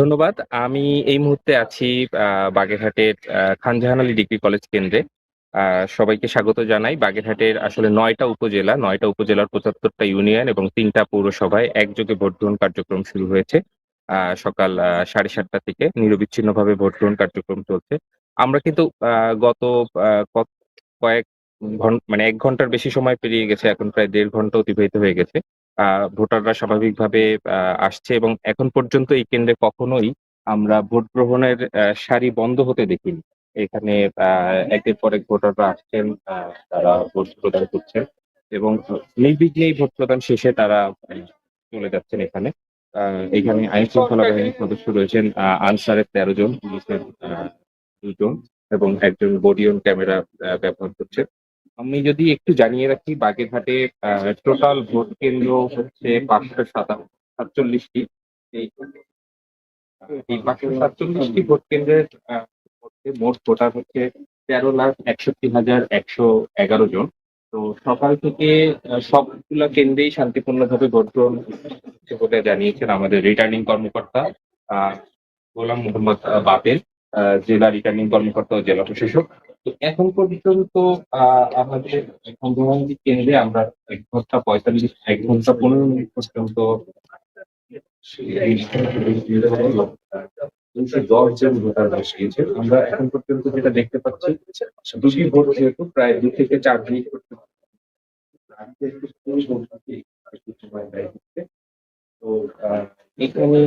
ধন্যবাদ। আমি এই মুহূর্তে আছি বাগেরহাটের খানজাহান আলী ডিগ্রি কলেজ কেন্দ্রে। সবাইকে স্বাগত জানাই। বাগেরহাটের আসলে নয়টা উপজেলা, নয়টা উপজেলার পঁচাত্তরটা ইউনিয়ন এবং তিনটা পৌরসভায় একযোগে ভোট গ্রহণ কার্যক্রম শুরু হয়েছে। সকাল সাড়ে সাতটা থেকে নিরবিচ্ছিন্নভাবে ভোট গ্রহণ কার্যক্রম চলছে। আমরা কিন্তু গত কয়েক মানে এক ঘণ্টার বেশি সময় পেরিয়ে গেছে, এখন প্রায় দেড় ঘণ্টা অতিবাহিত হয়ে গেছে। ভোটাররা স্বাভাবিকভাবে আসছে এবং এখন পর্যন্ত এই কেন্দ্রে কখনোই আমরা ভোট গ্রহণের সারি বন্ধ হতে দেখিনি। এখানে একের পর এক ভোটাররা আসছেন তারা ভোট প্রদান করছেন এবং নির্বিঘ্নেই ভোট প্রদান শেষে তারা চলে যাচ্ছেন এখানে। এখানে আইন শৃঙ্খলা বাহিনীর সদস্য রয়েছেন আনসারের তেরো জন, পুলিশের দুজন এবং একজন বডিয়ন ক্যামেরা ব্যবহার করছে আমি যদি একটু জানিয়ে রাখি, বাগেরহাটে টোটাল ভোট কেন্দ্র হচ্ছে পাঁচশো সাতা- সাতচল্লিশটি। এই পাঁচশো সাতচল্লিশটি ভোট কেন্দ্রের মধ্যে মোট ভোটার হচ্ছে তেরো লাখ একষট্টি হাজার একশো এগারো জন। তো সকাল থেকে সবগুলা কেন্দ্রেই শান্তিপূর্ণভাবে ভোট গ্রহণ বলে জানিয়েছেন আমাদের রিটার্নিং কর্মকর্তা গোলাম মোহাম্মদ বাপের জেলা রিটার্নিং কর্মকর্তা ও জেলা প্রশাসক। তো এখন পর্যন্ত আমাদের সন্দেহান্বিত কেন্দ্রে আমরা এক ঘণ্টা পঁয়তাল্লিশ, এক ঘণ্টা পনেরো মিনিট পর্যন্ত দুশো ভোটার আমরা এখন পর্যন্ত যেটা দেখতে পাচ্ছি ভোট যেহেতু প্রায় দু থেকে চার মিনিট তো এখানে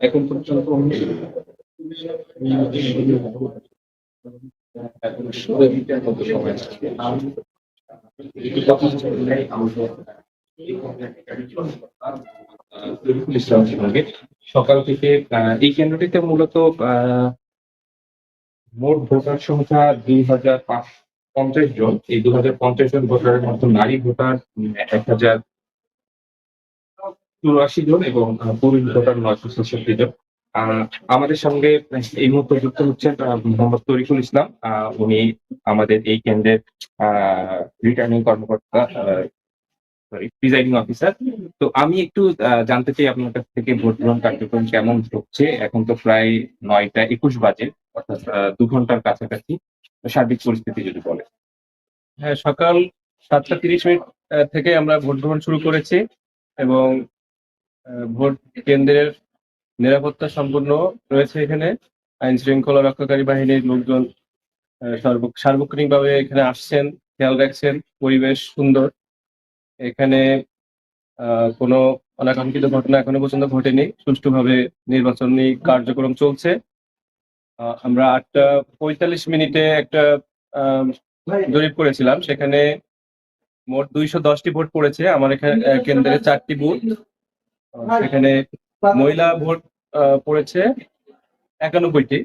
এখন পর্যন্ত সকাল থেকে এই কেন্দ্রটিতে মূলত মোট ভোটার সংখ্যা দুই হাজার পঞ্চাশ জন। এই দু হাজার পঞ্চাশ জন ভোটারের মধ্যে নারী ভোটার এক হাজার চুরাশি জন এবং পুরুষ ভোটার নয়শো ছেষট্টি জন। আমাদের সঙ্গে এই মুহূর্তে যুক্ত হচ্ছেন মোহাম্মদ তরিকুল ইসলাম। উনি আমাদের এই কেন্দ্রের রিটার্নিং কর্মকর্তা সরি প্রিজাইডিং অফিসার তো আমি একটু জানতে চাই আপনার কাছ থেকে ভোট গ্রহণ কার্যক্রম কেমন হচ্ছে এখন তো প্রায় নয়টা একুশ বাজে, অর্থাৎ দু ঘণ্টার কাছাকাছি। সার্বিক পরিস্থিতি যদি বলে হ্যাঁ সকাল সাতটা তিরিশ মিনিট থেকে আমরা ভোট গ্রহণ শুরু করেছি এবং ভোট কেন্দ্রের নিরাপত্তা সম্পূর্ণ রয়েছে এখানে। আইন শৃঙ্খলা রক্ষাকারী বাহিনীর লোকজন সার্বক্ষণিকভাবে এখানে আসছেন খেয়াল রাখছেন পরিবেশ সুন্দর। এখানে কোনো অনাকাঙ্ক্ষিত ঘটনা এখনও পর্যন্ত ঘটেনি। সুষ্ঠুভাবে নির্বাচনী কার্যক্রম চলছে। আমরা আটটা পঁয়তাল্লিশ মিনিটে একটা আহ, জরিপ করেছিলাম। সেখানে মোট দুইশো দশটি ভোট পড়েছে। আমার এখানে কেন্দ্রে চারটি বুথ। সেখানে মহিলা ভোট পড়েছে একানব্বইটি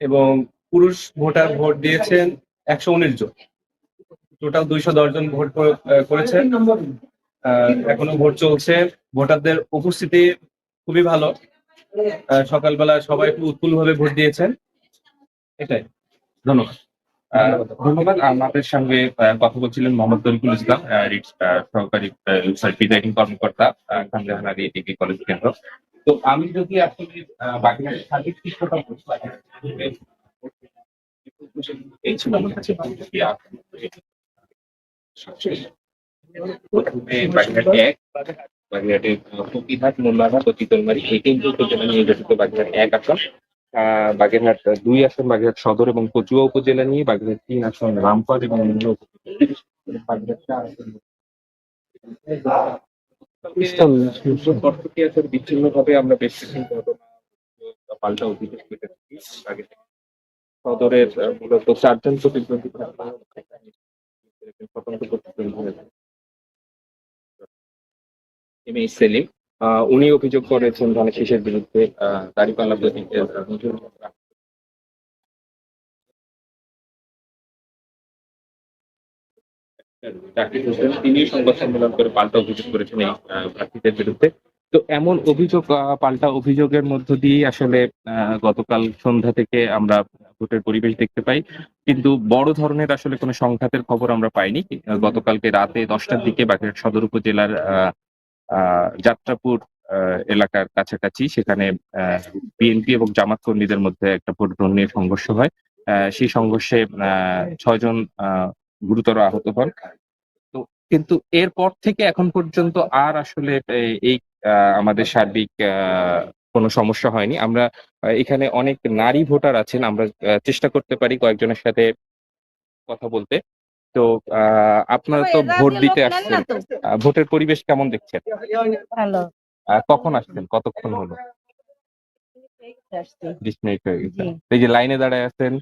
এবং পুরুষ ভোটার ভোট দিয়েছেন একশো উনিশ জন। টোটাল দুইশো দশ জন ভোট করেছেন। এখনও ভোট চলছে। ভোটারদের উপস্থিতি খুবই ভালো। সকালবেলা সবাই খুব উৎফুল্ল ভাবে ভোট দিয়েছেন। এটাই। ধন্যবাদ। ধন্যবাদ। আমাদের সঙ্গে কথা বলছিলেন মোহাম্মদ তরিকুল ইসলাম সহকারী প্রিজাইডিং কর্মকর্তা ডিগ্রি কলেজ কেন্দ্র। তো আমি যদি এই এক, বাগেরহাটের ফকিরহাট ও চিতলমারি এই নিয়ে গঠিত বাগেরহাট এক আসন। বাগেরহাট দুই আসন বাগেরহাট সদর এবং কচুয়া উপজেলা নিয়ে, বাগেরহাট তিন আসন রামপাল এবং বিচ্ছিন্ন আমরা বেশ কিছু ঘটনা পাল্টা অভিযোগ পেতে থাকি। সদরের মূলত চারজন প্রতিদ্বন্দ্বী স্বতন্ত্র প্রতিদ্বন্দ্বী এম এ সেলিম। উনি অভিযোগ করেছেন ধানের বিরুদ্ধে আহ, দাঁড়িপাল্লা হোসেন তিনি সংবাদ সম্মেলন করে পাল্টা অভিযোগ করেছেন এই প্রার্থীদের বিরুদ্ধে। তো এমন অভিযোগ পাল্টা অভিযোগের মধ্য দিয়ে আসলে গতকাল সন্ধ্যা থেকে আমরা ভোটের পরিবেশ দেখতে পাই। কিন্তু বড় ধরনের আসলে কোনো সংঘাতের খবর আমরা পাইনি। গতকালকে রাতে দশটার দিকে বাগেরহাট সদর উপজেলার আহ, যাত্রাপুর এলাকার কাছাকাছি। সেখানে বিএনপি এবং জামাত কর্মীদের মধ্যে একটা ভোট গ্রহণ নিয়ে সংঘর্ষ হয়। সেই সংঘর্ষে ছয়জন গুরুতর আহত হন। তো কিন্তু এরপর থেকে এখন পর্যন্ত আর আসলে এই আমাদের সার্বিক কোনো সমস্যা হয়নি। আমরা এখানে অনেক নারী ভোটার আছেন। আমরা চেষ্টা করতে পারি কয়েকজনের সাথে কথা বলতে। তো আহ, আপনারা তো ভোট দিতে আসছেন। ভোটের পরিবেশ কেমন দেখছেন? কখন আসছেন? কতক্ষণ হলো? বিশ মিনিট হয়ে গেছে। এই যে লাইনে দাঁড়ায় আছেন।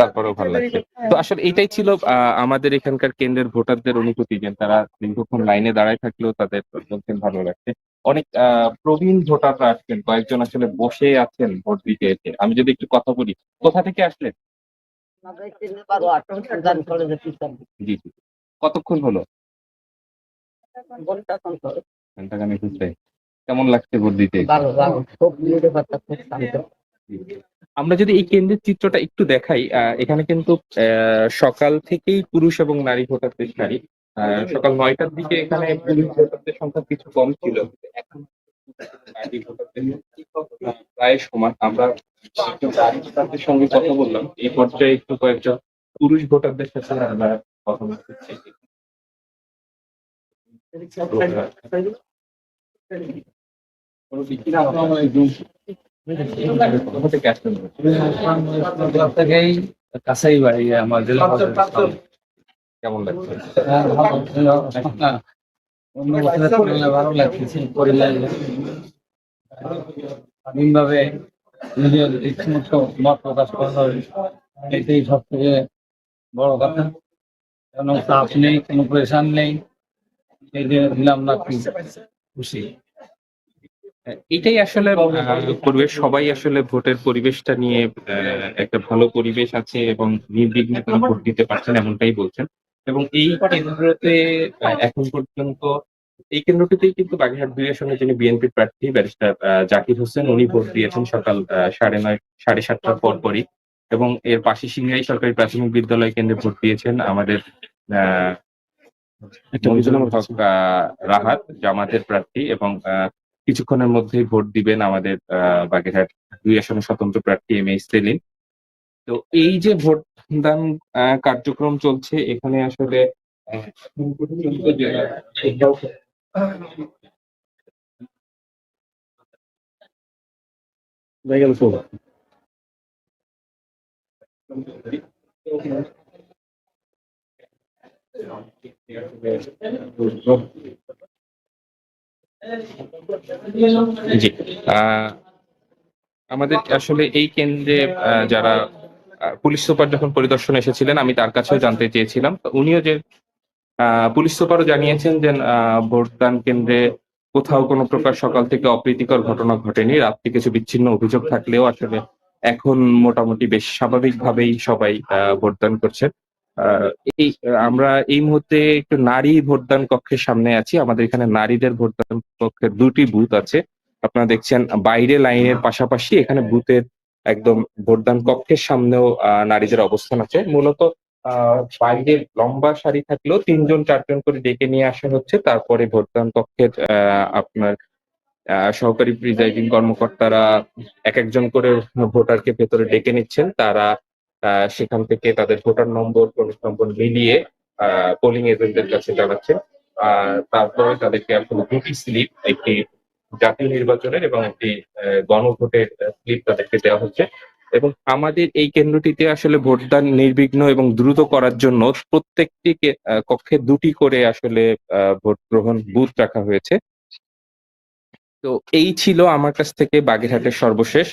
তারপরেও ভালো লাগছে। তো আসলে এটাই ছিল আহ, আমাদের এখানকার কেন্দ্রের ভোটারদের অনুভূতি যে তারা দীর্ঘক্ষণ লাইনে দাঁড়ায় থাকলেও তাদের বলছেন ভালো লাগছে। অনেক আহ, প্রবীণ ভোটাররা আসছেন। কয়েকজন আসলে বসে আছেন ভোট দিতে এসে। আমি যদি একটু কথা বলি কোথা থেকে আসলেন? জি জি। কতক্ষণ হলো? কেমন লাগছে ভোট দিতে? আমরা যদি এই কেন্দ্রের চিত্রটা একটু দেখাই আহ, এখানে কিন্তু আহ, সকাল থেকেই পুরুষ এবং নারী ভোটারদের সারি। আহ, সকাল নয়টার দিকে এখানে পুরুষ ভোটারদের সংখ্যা কিছু কম ছিল। এখন নারী প্রায় সমান। আমরা নারী ভোটারদের সঙ্গে কথা বললাম। এই পর্যায়ে একটু কয়েকজন পুরুষ ভোটারদের সাথে আমরা কথা বলতে চাই। কাছেই বাড়ি আমার জেলা কেমন লাগছে? অন্য বছরের তুলনায় ভালো পরিবার স্বাধীনভাবে নিজের ইচ্ছামতো মত প্রকাশ করা এটাই সব থেকে বড় কথা। কোনো চাপ নেই কোনো প্রেশার নেই। এই যে দিলাম না খুশি। এটাই আসলে পরিবেশ সবাই আসলে ভোটের পরিবেশটা নিয়ে আহ, একটা ভালো পরিবেশ আছে এবং নির্বিঘ্নে তারা ভোট দিতে পারছেন এমনটাই বলছেন। এবং এই কেন্দ্রতে এখন পর্যন্ত এই কেন্দ্রটিতেই কিন্তু বাগেরহাট দুই আসনে যিনি বিএনপি প্রার্থী ব্যারিস্টার জাকির হোসেন উনি ভোট দিয়েছেন সকাল সাড়ে নয় সাড়ে সাতটার পর পরই। এবং এর পাশে সিংহাই সরকারি প্রাথমিক বিদ্যালয় কেন্দ্রে ভোট দিয়েছেন আমাদের রাহাত জামাতের প্রার্থী এবং কিছুক্ষণের মধ্যেই ভোট দিবেন আমাদের আহ, বাগেরহাট দুই আসনের স্বতন্ত্র প্রার্থী এম এ সেলিম। তো এই যে ভোটদান আহ, কার্যক্রম চলছে এখানে আসলে এখন পর্যন্ত জি আমাদের আসলে এই কেন্দ্রে যারা পুলিশ সুপার যখন পরিদর্শন এসেছিলেন, আমি তার কাছেও জানতে চেয়েছিলাম। উনিও যে পুলিশ সুপারও জানিয়েছেন যে ভোটদান কেন্দ্রে কোথাও কোনো প্রকার সকাল থেকে অপ্রীতিকর ঘটনা ঘটেনি। রাত্রি কিছু বিচ্ছিন্ন অভিযোগ থাকলেও আসলে এখন মোটামুটি বেশ স্বাভাবিকভাবেই সবাই ভোটদান করছেন এই, আমরা এই মুহূর্তে একটু নারী ভোটদান কক্ষের সামনে আছি। আমাদের এখানে নারীদের ভোটদান কক্ষের দুটি বুথ আছে। আপনারা দেখছেন বাইরে লাইনের পাশাপাশি এখানে বুথের একদম ভোটদান কক্ষের সামনেও নারীদের অবস্থান আছে। মূলত বাইরে লম্বা সারি থাকলেও তিনজন, চারজন করে ডেকে নিয়ে আসা হচ্ছে। তারপরে ভোটদান কক্ষের আপনার সহকারী প্রিজাইডিং কর্মকর্তারা এক একজন করে ভোটারকে ভেতরে ডেকে নিচ্ছেন। তারা সেখান থেকে তাদের ভোটার নম্বর, প্রবেশ নম্বর মিলিয়ে পোলিং এজেন্টদের কাছে জানাচ্ছেন। তারপরে তাদেরকে আসলে দুটি স্লিপ একটি জাতীয় নির্বাচনের এবং একটি গণভোটের স্লিপ তাদেরকে দেওয়া হচ্ছে। এবং আমাদের এই কেন্দ্রটিতে আসলে ভোটদান নির্বিঘ্ন এবং দ্রুত করার জন্য প্রত্যেকটি কক্ষে দুটি করে আসলে ভোট গ্রহণ বুথ রাখা হয়েছে। তো এই ছিল আমার কাছ থেকে বাগেরহাটের সর্বশেষ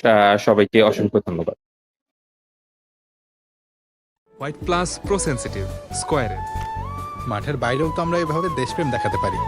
সবাইকে অসংখ্য ধন্যবাদ। হোয়াইট প্লাস প্রো সেন্সিটিভ মাঠের বাইরেও তো আমরা এভাবে দেশপ্রেম দেখাতে পারি।